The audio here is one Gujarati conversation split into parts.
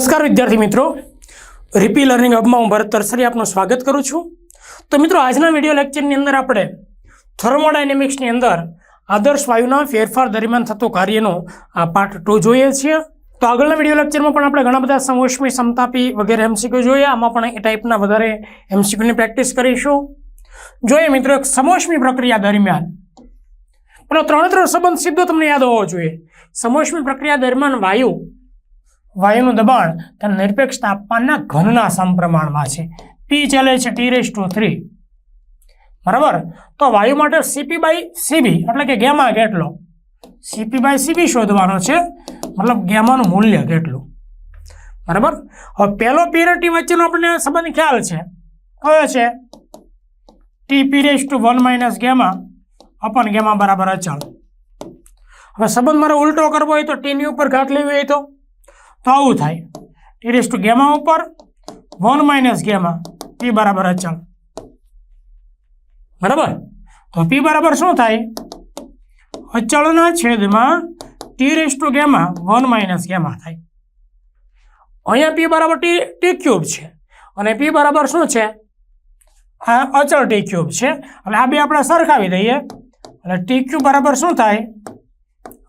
નમસ્કાર વિદ્યાર્થી મિત્રો. રીપી લર્નિંગ હબમાં હું ભરત તરસરી આપનું સ્વાગત કરું છું. તો મિત્રો, આજના વીડિયો લેક્ચરની અંદર આપણે થર્મોડાયનેમિક્સની અંદર આદર્શ વાયુના ફેરફાર દરમિયાન થતો કાર્યનો આ પાર્ટ ટુ જોઈએ છીએ. તો આગળના વીડિયો લેક્ચરમાં પણ આપણે ઘણા બધા સમોષ્મી સમતાપી વગેરે એમસીક્યુ જોઈએ. આમાં પણ એ ટાઈપના વધારે એમસીક્યુની પ્રેક્ટિસ કરીશું. જોઈએ મિત્રો, એક સમોષ્મી પ્રક્રિયા દરમિયાન. પેલો ત્રણ ત્રણ સંબંધ સીધો તમને યાદ હોવો જોઈએ. સમોષ્મી પ્રક્રિયા દરમિયાન વાયુ વાયુનું દબાણ તેના નિરપેક્ષ તાપમાનના ઘનના સમપ્રમાણમાં છે. પી ચાલે છે ટી રેસ ટુ થ્રી બરાબર? તો વાયુ માટે સીપી બાય સીબી એટલે કે ગેમા કેટલો? સીપી બાય સીબી શોધવાનો છે. મતલબ ગેમાનું મૂલ્ય કેટલું? બરાબર? હવે પહેલો પી ટી વચ્ચેનો આપણને સંબંધ ખ્યાલ છે. કયો છે? T P raise to one minus gamma upon gamma બરાબર અચળ હવે સંબંધ મારે ઉલટો કરવો હોય તો ટીની ઉપર ઘાત લેવી હોય તો? તો આવું થાય. ટી રેસ ટુ ગેમા ઉપર વન માઇનસ ગેમા પી બરાબર અચળ. બરાબર? તો પી બરાબર શું થાય? અચળના છેદમાં T raise to gamma one minus gamma થાય. અહીંયા પી બરાબર ટી ટી ક્યુબ છે. અને પી બરાબર શું છે? આ અચળ ટી ક્યુબ છે. એટલે આ બે આપણે સરખાવી દઈએ. એટલે ટી ક્યુબ બરાબર શું થાય?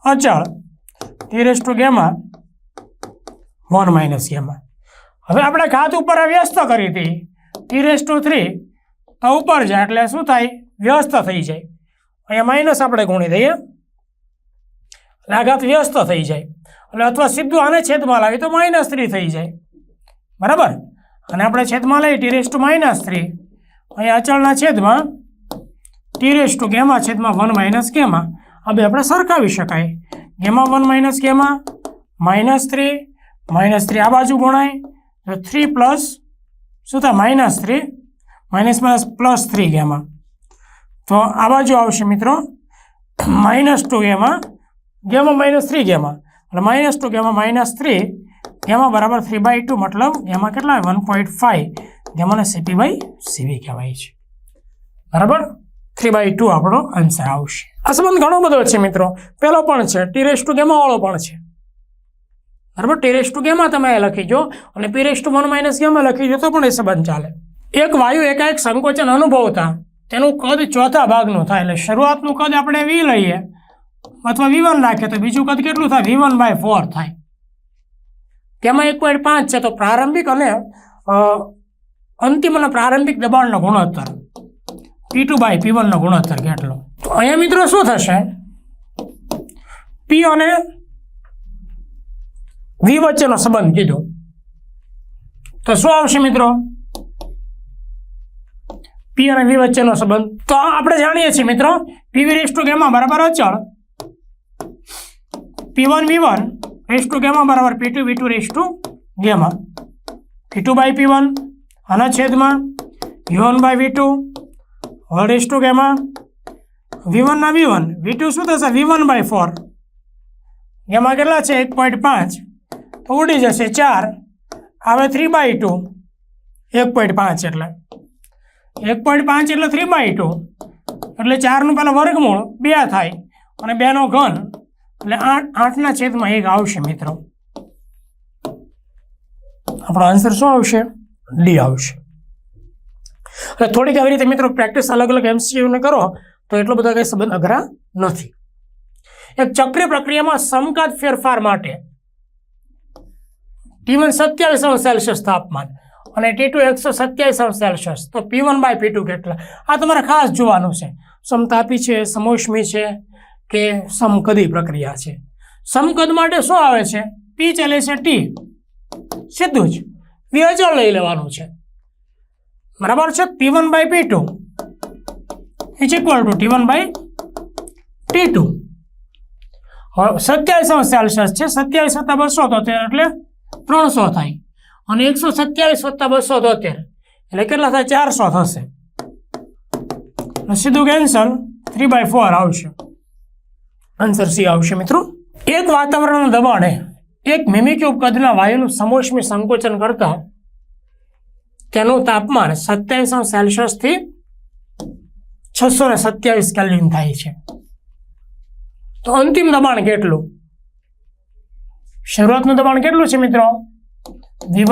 અચળ. T raise to gamma one minus એમાં હવે આપણે ઘાત ઉપર વ્યસ્ત કરી હતી. રેસ ટુ થ્રી તો ઉપર જાય એટલે શું થાય? વ્યસ્ત થઈ જાય. અહીંયા માઇનસ આપણે ગુણી દઈએ. એટલે આ ઘાત વ્યસ્ત થઈ જાય. એટલે અથવા સીધું આને છેદમાં લાવી તો માઇનસ થ્રી થઈ જાય. બરાબર? અને આપણે છેદમાં લઈએ T raise to minus three અહીંયા અચળના છેદમાં ટી રેસ ટુ ગેમા છેદમાં વન માઇનસ ગેમા આ આપણે સરખાવી શકાય. Gamma one minus gamma minus three minus three. આ બાજુ ગુણાય. તો થ્રી પ્લસ, શું થાય? Minus three. Minus minus plus three gamma તો આ બાજુ આવશે મિત્રો. Minus two gamma gamma minus three gamma. એટલે minus two gamma minus three. Gamma બરાબર થ્રી બાય ટુ મતલબ ગેમાં કેટલા વન પોઈન્ટ ફાઈવ. ગેમાને સીપી બાય સીવી કહેવાય છે. બરાબર? થ્રી બાય ટુ આપણો આન્સર આવશે. આ સંબંધ ઘણો બધો છે મિત્રો. પહેલો પણ છે. ટી રેસ ટુ ગેમાવાળો પણ છે. બરાબર? ટેરેસ ટુ ગેમા તમે લખી જો. અને P raise to one minus gamma લખી જો તો પણ એ સંબંધ ચાલે. એક વાયુ એકાએક સંકોચન અનુભવતા તેનું કદ ચોથા ભાગનું થાય. એટલે શરૂઆતનું કદ આપણે વી લઈએ. અથવા વી વન રાખીએ તો બીજું કદ કેટલું થાય? વી વન બાય ફોર થાય. તેમાં એક પોઈન્ટ પાંચ છે તો પ્રારંભિક અને અંતિમ અને પ્રારંભિક દબાણનો ગુણોત્તર. પી ટુ બાય પી વનનો ગુણોત્તર કેટલો? તો અહીંયા મિત્રો શું થશે? પી અને વી વચ્ચેનો સંબંધ કીધો. તો શું આવશે મિત્રો? પી અને વી વચ્ચેનો સંબંધ. તો આપણે જાણીએ છીએ મિત્રો પીવી રેસ ટુ ગેમા બરાબર અચળ. P one V one raise to gamma બરાબર P two V two raise to gamma. P two by P one આના છેદમાં V one by V two whole raise to gamma. V વનના V one. V two શું થશે? V one by four. Gamma કેટલા છે? એક પોઈન્ટ પાંચ. ઉડી જશે ચાર. હવે થ્રી બાય ટુ એક પોઈન્ટ પાંચ એટલે. એક પોઈન્ટ પાંચ એટલે થ્રી બાય ટુ એટલે ચારનું પહેલાં વર્ગમૂળ બે થાય અને બેનો ઘન. એટલે આઠ, આઠના છેદમાં એક આવશે મિત્રો. આપણો આન્સર શું આવશે? ડી આવશે. એટલે થોડીક આવી રીતે મિત્રો પ્રેક્ટિસ અલગ અલગ એમસીયુને કરો, તો એટલો બધો કંઈ સંબંધ અઘરા નથી. એક ચક્રીય પ્રક્રિયામાં સમકાત ફેરફાર માટે ટી વન સત્યાવીસ સેલ્સિયસ તાપમાન અને ટી ટુ એકસો સત્યાવીસ સેલ્સિયસ તો P one by P two કેટલા? આ તમારે ખાસ જોવાનું છે. સમતાપી છે, સમોષ્મી છે કે સમકદી પ્રક્રિયા છે. સમકદ માટે શું આવે છે? પી ચાલે છે ટી સીધું જ. વ્યજળ લઈ લેવાનું છે. બરાબર છે? P one by P two is equal to T one by T two સત્યાવીસ સેલ્સિયસ છે. સત્યાવીસ હતા બસો તોતેર એટલે ત્રણસો થાય. અને એકસો સત્યાવીસ વત્તા બસો તોતેર. એટલે કેટલા થાય? ચારસો થશે. સીધું કેન્સલ થ્રી બાય ફોર આવશે. આન્સર સી આવશે મિત્રો. એક વાતાવરણના દબાણે એક મિમિક્યુબ કદના વાયુનું સમોષ્મી સંકોચન કરતા તેનું તાપમાન સત્યાવીસ સેલ્સિયસથી છસો ને સત્યાવીસ કેલ્વિન થાય છે. તો અંતિમ દબાણ કેટલું? શરૂઆતનું દબાણ કેટલું છે મિત્રો? વી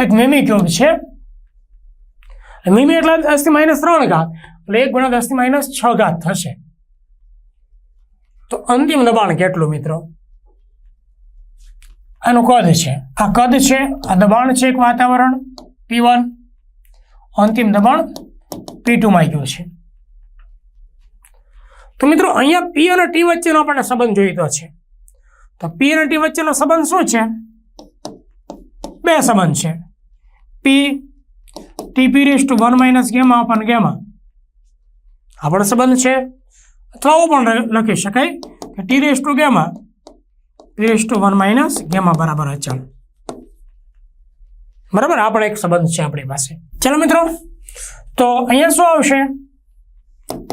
એક મીમી ક્યુબ છે. મીમી એટલે દસથી માઇનસ ત્રણ ઘાત. એટલે એક ગુણ્યા દસથી માઇનસ છ ઘાત થશે. તો અંતિમ દબાણ કેટલું મિત્રો? આનું કદ છે. આ કદ છે, આ દબાણ છે એક વાતાવરણ પી વન અંતિમ દબાણ પી ટુમાં ગયું છે. તો મિત્રો, અહીંયા પી અને ટી વચ્ચેનો આપણને સંબંધ જોઈતો છે. તો પી અને ટી વચ્ચેનો સંબંધ શું છે? બે સંબંધ છે. P T P raise to one minus gamma upon gamma આ સંબંધ છે. અથવા આવું પણ લખી શકાય કે T raise to gamma raise to one minus gamma બરાબર અચળ બરાબર? આ એક સંબંધ છે આપણી પાસે. ચાલો મિત્રો. તો અહીંયા શું આવશે?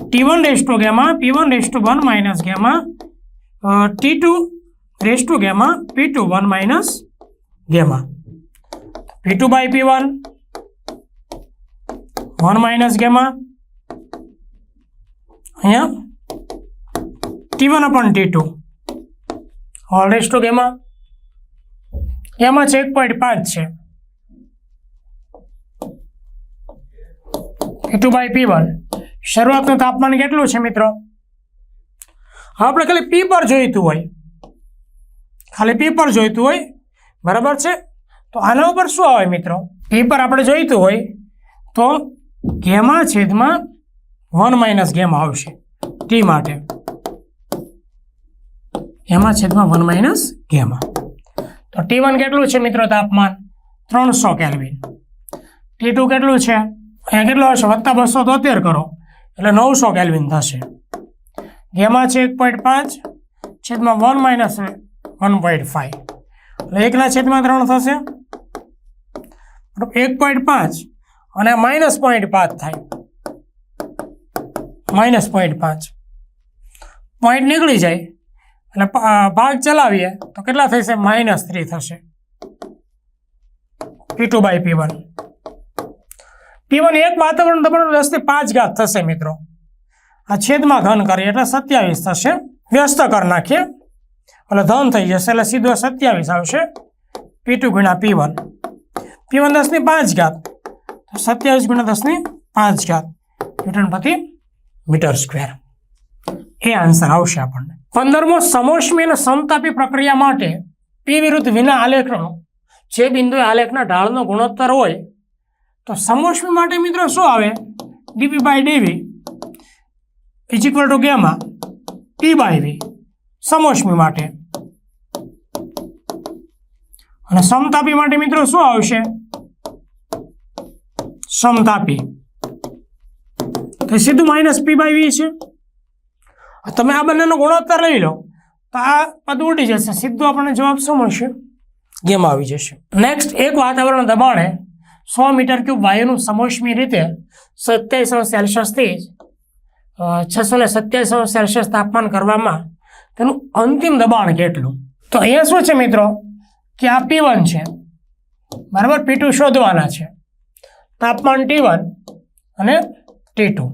T one raise to gamma P one raise to one minus gamma T two raise to gamma, P two one minus gamma. P two by P one one minus gamma. અહીંયા T one upon T two. Whole raise to gamma એમાં છે એક પોઈન્ટ પાંચ છે. P two by P one. શરૂઆતનું તાપમાન કેટલું છે મિત્રો? આપણે ખાલી પી પર જોઈતું હોય. ખાલી પેપર જોઈતું હોય, બરાબર છે? તો આના ઉપર શું આવે મિત્રો? પેપર આપણે જોઈતું હોય, તો ગેમા છેદમાં વન માઇનસ ગેમ આવશે. ટી માટે. ગેમા છેદમાં વન માઇનસ ગેમા. તો ટી વન કેટલું છે મિત્રો તાપમાન? ત્રણસો કેલ્વિન ટી ટુ કેટલું છે? અહીંયા કેટલું હશે વત્તા બસો તોતેર કરો. એટલે નવસો કેલ્વિન થશે. ગેમા છે એક પોઈન્ટ પાંચ, છેદમાં one minus one point five એટલે એકના છેદમાં ત્રણ થશે. એક પોઈન્ટ પાંચ અને માઇનસ પોઈન્ટ પાંચ થાય. માઇનસ પોઈન્ટ પાંચ. પોઈન્ટ નીકળી જાય. એટલે ભાગ ચલાવીએ તો કેટલા થશે? માઇનસ થ્રી થશે. P two by P one P one એક વાતાવરણ દબાણ દસથી પાંચ ઘાત થશે મિત્રો. આ છેદમાં ઘન કરીએ એટલે સત્યાવીસ થશે. વ્યસ્ત કરી નાખીએ. એટલે ધન થઈ જશે, એટલે સીધો સત્યાવીસ આવશે. પી ટુ ગુણ્યા પી વન. પી વન દસની પાંચ ઘાત. તો સત્યાવીસ ગુણ્યા દસની પાંચ ઘાત. ન્યૂટન પ્રતિ મીટર સ્ક્વેર. એ આન્સર આવશે આપણને. પંદરમો સમોષ્મી અને સમતાપી પ્રક્રિયા માટે પી વિરુદ્ધ વિના આલેખનો, જે બિંદુએ આલેખના ઢાળનો ગુણોત્તર હોય, તો સમોષ્મી માટે મિત્રો શું આવે? DP by DV is equal to gamma P by V સમોષ્મી માટે. અને સમતાપી માટે મિત્રો શું આવશે? સમતાપી. તો સીધું માઇનસ પી બાય વી છે. તમે આ બંનેનો ગુણોત્તર લઈ લો. તો આ પદ ઉડી જશે. સીધું આપણને જવાબ શું મળશે? ગેમ આવી જશે. નેક્સ્ટ એક વાતાવરણ દબાણે સો મીટર ક્યુબ વાયુનું સમોષ્મી રીતે સત્યાવીસ સેલ્સિયસથી છસો ને સત્યાવીસ સેલ્સિયસ તાપમાન કરવામાં તેનું અંતિમ દબાણ કેટલું? તો અહીંયા શું છે મિત્રો? કે આ પી વન છે? બરાબર પી ટુ શોધવાના છે. તાપમાન ટી વન અને ટી ટુ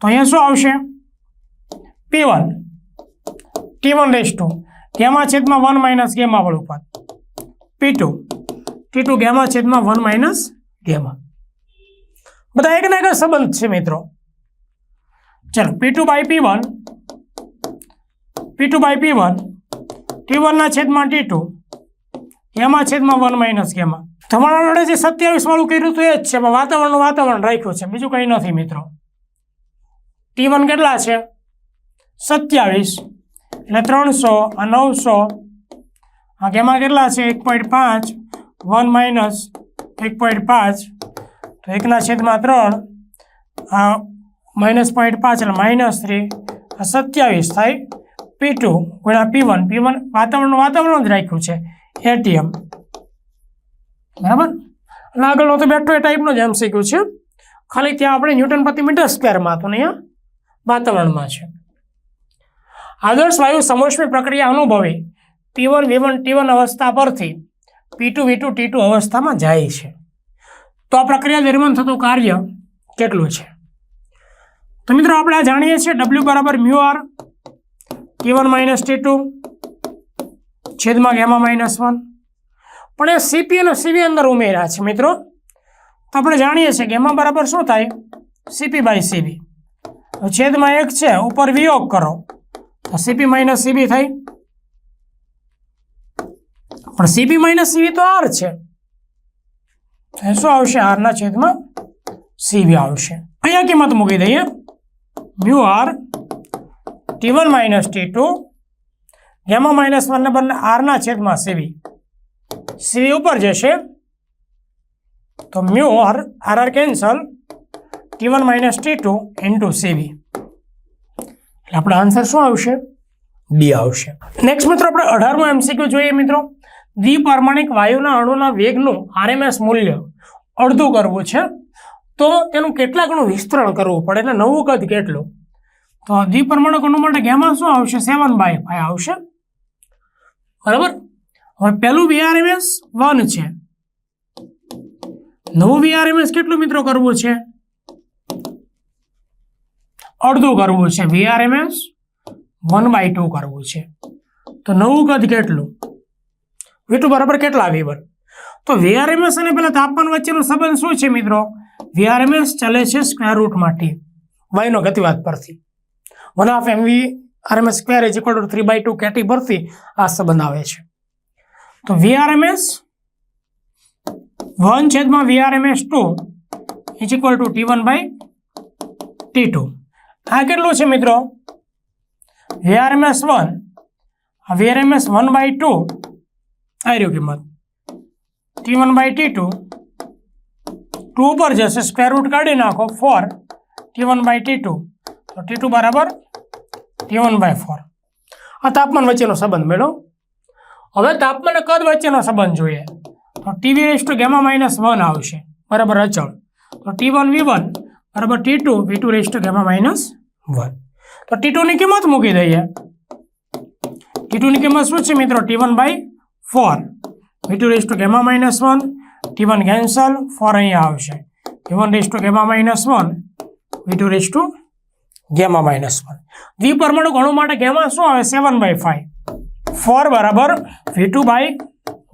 તો અહીંયા શું આવશે? P one T one raise to gamma છેદમાં વન માઇનસ ગેમા વાળું પદ P two T two gamma છેદમાં વન માઇનસ ગેમા બધા એક ને એક સંબંધ છે મિત્રો. ચલો P two by P one P two by P one T વનના છેદમાં ટી ટુ એમાં છેદમાં વન માઇનસ ગેમા તમારા જોડે જે સત્યાવીસ વાળું કર્યું હતું એ જ છે વાતાવરણનું વાતાવરણ રાખ્યું છે, બીજું કંઈ નથી મિત્રો. ટી વન કેટલા છે? સત્યાવીસ, એટલે ત્રણસો આ નવસો. આ ગેમાં કેટલા છે? એક પોઈન્ટ પાંચ વન માઇનસ એક પોઈન્ટ પાંચ. તો એકના છેદમાં ત્રણ, આ માઇનસ પોઈન્ટ પાંચ એટલે માઇનસ થ્રી આ સત્યાવીસ થાય. પી ટુ ગુણ્યા પી વન પી વન વાતાવરણનું વાતાવરણ જ રાખ્યું છે. એટીએમ બરાબર? અને આગળનો તો બેઠો એ ટાઈપનો જ એમસીક્યુ છે. ખાલી ત્યાં આપણે ન્યૂટન પ્રતિ મીટર સ્ક્વેરમાં હતું અહીંયા વાતાવરણમાં છે. આદર્શ વાયુ સમોષ્મી પ્રક્રિયા અનુભવી P one V one T one અવસ્થા પરથી P two V two T two અવસ્થામાં જાય છે. તો આ પ્રક્રિયા દરમિયાન થતું કાર્ય કેટલું છે? તો મિત્રો આપણે આ જાણીએ છીએ ડબલ્યુ બરાબર mu R T one minus T two છેદમાં ગેમા માઇનસ વન પણ એ સીપી અને સીવી અંદર ઉમેર્યા છે મિત્રો. તો આપણે જાણીએ છીએ એમાં બરાબર શું થાય? સીપી બાય સીબી છેદમાં એક છે, ઉપર વિયોગ કરો. તો સીપી માઇનસ સીબી થાય. પણ સીપી માઇનસ સીબી તો આર છે. શું આવશે? આરના છેદમાં સીબી આવશે. અહીંયા કિંમત મૂકી દઈએ. Mu R T one minus T two gamma minus વનને બદલે આરના છેદમાં સીવી સીવી ઉપર જશે. તો mu R R R cancel T one minus T two into CV એટલે આપણો આન્સર શું આવશે? બી આવશે. નેક્સ્ટ મિત્રો આપણે અઢારમો એમસીક્યુ જોઈએ મિત્રો. દ્વિપરમાણિક વાયુના અણુના વેગનું આરએમએસ મૂલ્ય અડધું કરવું છે. તો તેનું કેટલા ગણું વિસ્તરણ કરવું પડે? એટલે નવું કદ કેટલું? તો દ્વિપરમાણુ કણો માટે ગેમા શું આવશે? સેવન બાય ફાઈવ આવશે. બરાબર? હવે પહેલું વીઆરએમએસ વન છે. નવું વીઆરએમએસ કેટલું મિત્રો કરવું છે? અડધું કરવું છે. વીઆરએમએસ વન બાય ટુ કરવું છે. તો નવું કદ કેટલું? વી ટુ બરાબર કેટલા વીબર તો વીઆરએમએસ અને પેલા તાપમાન વચ્ચેનો સંબંધ શું છે મિત્રો? વીઆરએમએસ ચાલે છે સ્ક્વેર રૂટ માટે વાયનો ગતિવાદ પરથી. One half M V RMS square is equal to three by two KT પરથી આ સંબંધ આવે છે. તો વીઆરએમએસ વન છેદમાં VRMS two is equal to T one by T two. આ કેટલું છે મિત્રો? VRMS one VRMS one by two આ રહ્યું કિંમત. T one by T two two ઉપર જશે સ્ક્વેર રૂટ કાઢી નાખો four T one by T two. તો ટી ટુ બરાબર ટી વન બાય ફોર આ તાપમાન વચ્ચેનો સંબંધ મેળવો. હવે તાપમાન અને કદ વચ્ચેનો સંબંધ જોઈએ. તો TV raise to gamma minus one આવશે. બરાબર અચળ. તો ટી વન વી વન બરાબર T two V two raise to gamma minus one તો ટી ટુની કિંમત મૂકી દઈએ. ટી ટુની કિંમત શું છે મિત્રો? T one by four V two raise to gamma minus one T one cancel four અહીંયા આવશે. T one raise to gamma minus one V two raise to gamma minus one. દ્વિપરમાણુ ગણો માટે ગેમા શું આવે? સેવન બાય ફાઈવ. ફોર બરાબર V two by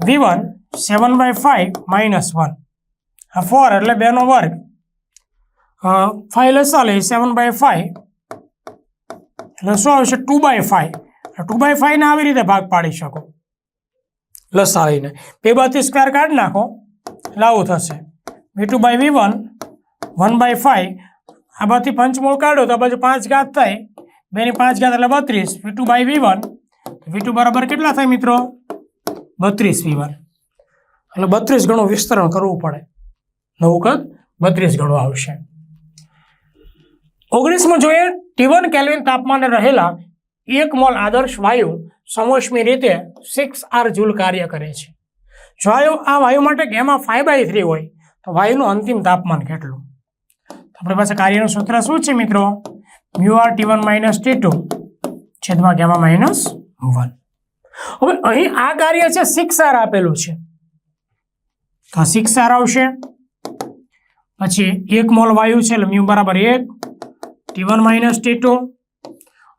V one. Seven by five minus one. આ ફોર એટલે બેનો વર્ગ. ફાઈવ લસા લઈ સેવન બાય ફાઈવ. એટલે શું આવશે? Two by five. Two by ફાઈવને આવી રીતે ભાગ પાડી શકો. લસા લઈને. બે બાથી સ્ક્વેર કાઢી નાખો. એટલે આવું થશે. V two by V one. One by five. આ બાજુથી પંચમૂળ કાઢો તો આ બાજુ પાંચ ઘાત થાય. બેની પાંચ ઘાત એટલે બત્રીસ. V two by V one V two બરાબર કેટલા થાય મિત્રો? બત્રીસ વી વન એટલે બત્રીસ ગણું વિસ્તરણ કરવું પડે. નવું કદ? બત્રીસ ગણું આવશે. ઓગણીસમાં જોઈએ. ટીવન કેલ્વિન તાપમાને રહેલા એક મોલ આદર્શ વાયુ સમોષ્મી રીતે સિક્સ આર જૂલ કાર્ય કરે છે. જો આ વાયુ માટે ગેમા ફાઈવ બાય થ્રી હોય, તો વાયુનું અંતિમ તાપમાન કેટલું? આપણી પાસે કાર્યનું સૂત્ર શું છે મિત્રો? Mu R T one minus T two છેદમાં ગેમા માઇનસ વન. હવે અહીં આ કાર્ય છે સિક્સ આર આપેલું છે. તો સિક્સ આર આવશે. પછી એક મોલ વાયુ છે, એટલે મ્યુ બરાબર એક, T one minus T two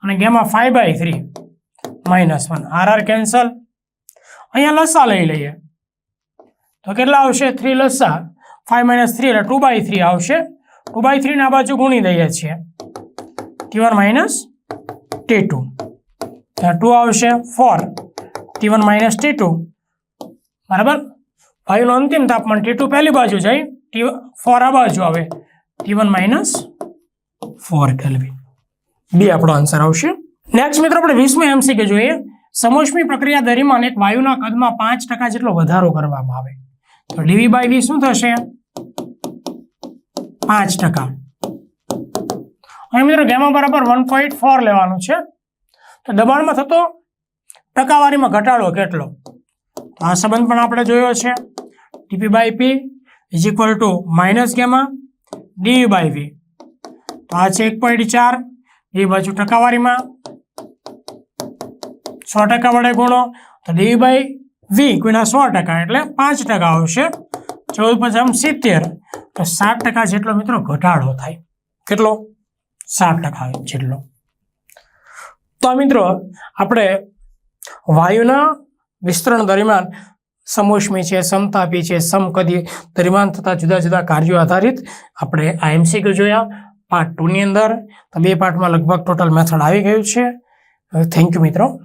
અને gamma five by three minus one. R R cancel અહીંયા લસા લઈ લઈએ. તો કેટલા આવશે? થ્રી લસા. ફાઈવ માઇનસ થ્રી એટલે ટુ બાય થ્રી આવશે. ટુ બાય થ્રીને આ બાજુ ગુણી દઈએ છીએ. T one minus T two ત્યાં ટુ આવશે four T one minus T two બરાબર? વાયુનું અંતિમ તાપમાન ટી પહેલી બાજુ જાય ટી ફોર આ બાજુ આવે. T one minus four kelvin બી આપણો આન્સર આવશે. નેક્સ્ટ મિત્રો, આપણે વીસમો એમસીક્યુ જોઈએ. સમોષ્મી પ્રક્રિયા દરમિયાન એક વાયુના કદમાં પાંચ ટકા જેટલો વધારો કરવામાં આવે. તો ડીવી બાય વી શું થશે? પાંચ ટકા. અહીં મિત્રો ગેમા બરાબર વન પોઈન્ટ ફોર લેવાનું છે. તો દબાણમાં થતો ટકાવારીમાં ઘટાડો કેટલો? તો આ સંબંધ પણ આપણે જોયો છે. TP by P is equal to minus gamma D by V તો આ છે એક પોઈન્ટ ચાર. એ બાજુ ટકાવારીમાં સો ટકા વડે ગુણો. તો ડી બાય વી કોઈના સો ટકા એટલે પાંચ ટકા આવશે. ચૌદ પચાસ સિત્તેર. તો સાત ટકા જેટલો મિત્રો ઘટાડો થાય. કેટલો? સાત ટકા જેટલો. તો આ મિત્રો આપણે વાયુના વિસ્તરણ દરમિયાન સમોષ્મી છે, સમતાપી છે, સમકદી દરમિયાન થતા જુદા જુદા કાર્યો આધારિત આપણે આ એમસીક્યુ જોયા. પાર્ટ ટુની અંદર, તો બે પાર્ટમાં લગભગ ટોટલ મેથડ આવી ગયું છે. થેન્ક યુ મિત્રો.